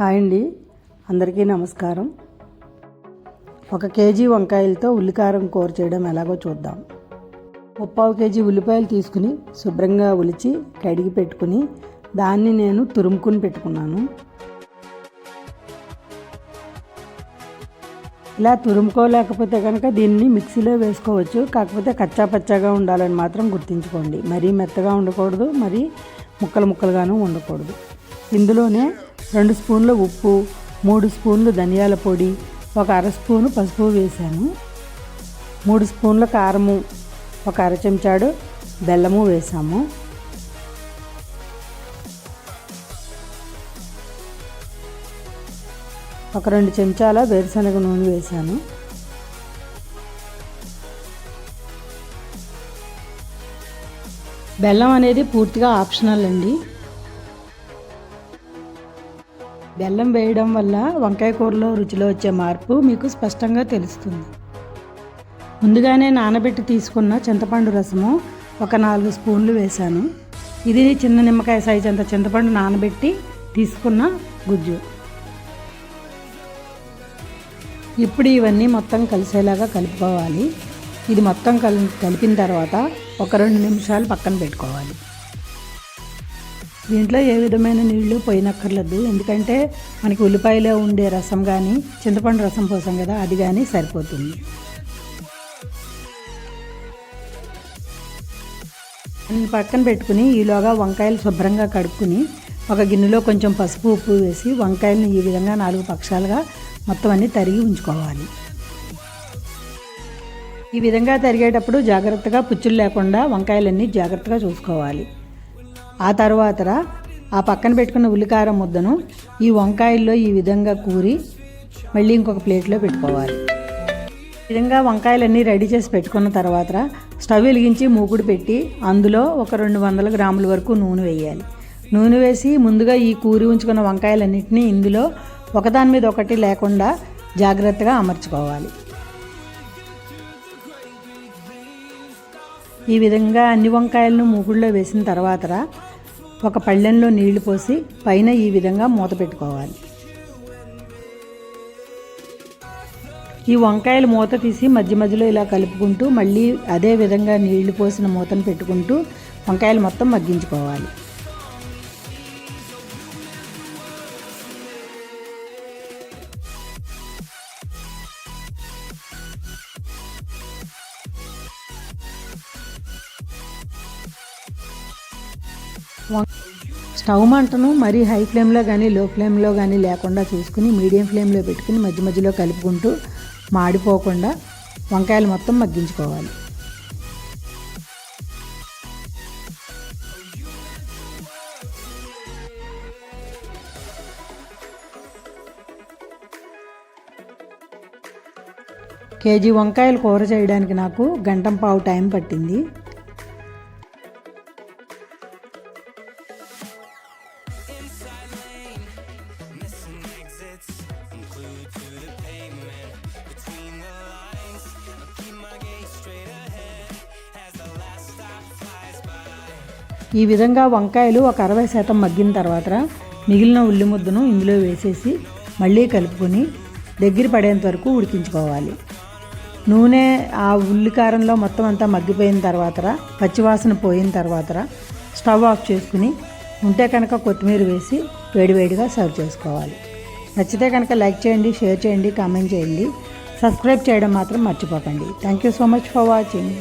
Hi అండి. అందరికీ నమస్కారం. ఒక కేజీ వంకాయలతో ఉల్లికారం కూర చేయడం ఎలాగో చూద్దాం. ముప్పావు కేజీ ఉల్లిపాయలు తీసుకుని శుభ్రంగా ఉలిచి కడిగి పెట్టుకుని దాన్ని నేను తురుముకుని పెట్టుకున్నాను. ఇలా తురుముకోలేకపోతే కనుక దీన్ని మిక్సీలో వేసుకోవచ్చు. కాకపోతే కచ్చా పచ్చాగా ఉండాలని మాత్రం గుర్తుంచుకోండి. మరీ మెత్తగా ఉండకూడదు మరీ ముక్కలు ముక్కలుగాను ఉండకూడదు. ఇందులోనే రెండు స్పూన్ల ఉప్పు మూడు స్పూన్లు ధనియాల పొడి ఒక అర స్పూను పసుపు వేసాను మూడు స్పూన్ల కారము ఒక అర చెంచాడు బెల్లము వేసాము ఒక రెండు చెంచాల వేరుశనగ నూనె వేసాను బెల్లం అనేది పూర్తిగా ఆప్షనల్ అండి. బెల్లం వేయడం వల్ల వంకాయ కూరలో రుచిలో వచ్చే మార్పు మీకు స్పష్టంగా తెలుస్తుంది. ముందుగానే నానబెట్టి తీసుకున్న చింతపండు రసము ఒక నాలుగు స్పూన్లు వేశాను. ఇది చిన్న నిమ్మకాయ సైజ్ అంత చింతపండు నానబెట్టి తీసుకున్న గుజ్జు. ఇప్పుడు ఇవన్నీ మొత్తం కలిసేలాగా కలుపుకోవాలి. ఇది మొత్తం కలి కలిపిన తర్వాత ఒక రెండు నిమిషాలు పక్కన పెట్టుకోవాలి. దీంట్లో ఏ విధమైన నీళ్ళు పోయినక్కర్లేదు. ఎందుకంటే మనకి ఉల్లిపాయలో ఉండే రసం కానీ చింతపండు రసం పోసాం కదా అది కానీ సరిపోతుంది. పక్కన పెట్టుకుని ఈలోగా వంకాయలు శుభ్రంగా కడుక్కుని ఒక గిన్నెలో కొంచెం పసుపు ఉప్పు వేసి వంకాయలను ఈ విధంగా నాలుగు పక్షాలుగా మొత్తం అన్నీ తరిగి ఉంచుకోవాలి. ఈ విధంగా తరిగేటప్పుడు జాగ్రత్తగా పుచ్చులు లేకుండా వంకాయలన్నీ జాగ్రత్తగా చూసుకోవాలి. ఆ తర్వాత ఆ పక్కన పెట్టుకున్న ఉల్లికారం ముద్దను ఈ వంకాయల్లో ఈ విధంగా కూరి మళ్ళీ ఇంకొక ప్లేట్లో పెట్టుకోవాలి. ఈ విధంగా వంకాయలన్నీ రెడీ చేసి పెట్టుకున్న తర్వాత స్టవ్ వెలిగించి మూకుడు పెట్టి అందులో ఒక రెండు వందల గ్రాముల వరకు నూనె వేయాలి. నూనె వేసి ముందుగా ఈ కూరి ఉంచుకున్న వంకాయలన్నింటినీ ఇందులో ఒకదాని మీద ఒకటి లేకుండా జాగ్రత్తగా అమర్చుకోవాలి. ఈ విధంగా అన్ని వంకాయలను మూకుడులో వేసిన తర్వాత ఒక పళ్ళెంలో నీళ్ళు పోసి పైన ఈ విధంగా మూత పెట్టుకోవాలి. ఈ వంకాయలు మూత తీసి మధ్య మధ్యలో ఇలా కలుపుకుంటూ మళ్ళీ అదే విధంగా నీళ్ళు పోసిన మూతను పెట్టుకుంటూ వంకాయలు మొత్తం మగ్గించుకోవాలి. స్టవ్ మంటను మరీ హై ఫ్లేమ్లో కానీ లో ఫ్లేమ్లో కానీ లేకుండా చూసుకుని మీడియం ఫ్లేమ్లో పెట్టుకుని మధ్య మధ్యలో కలుపుకుంటూ మాడిపోకుండా వంకాయలు మొత్తం మగ్గించుకోవాలి. కేజీ వంకాయలు కూర చేయడానికి నాకు గంటం పావు టైం పట్టింది. ఈ విధంగా వంకాయలు ఒక అరవై శాతం మగ్గిన తర్వాత మిగిలిన ఉల్లి ముద్దను ఇందులో వేసేసి మళ్ళీ కలుపుకొని దగ్గర పడేంత వరకు ఉడికించుకోవాలి. నూనె ఆ ఉల్లి కారంలో మొత్తం అంతా మగ్గిపోయిన తర్వాత పచ్చివాసన పోయిన తర్వాత స్టవ్ ఆఫ్ చేసుకుని ఉంటే కనుక కొత్తిమీర వేసి వేడివేడిగా సర్వ్ చేసుకోవాలి. నచ్చితే కనుక లైక్ చేయండి షేర్ చేయండి కామెంట్ చేయండి. సబ్స్క్రైబ్ చేయడం మాత్రం మర్చిపోకండి. Thank you so much for watching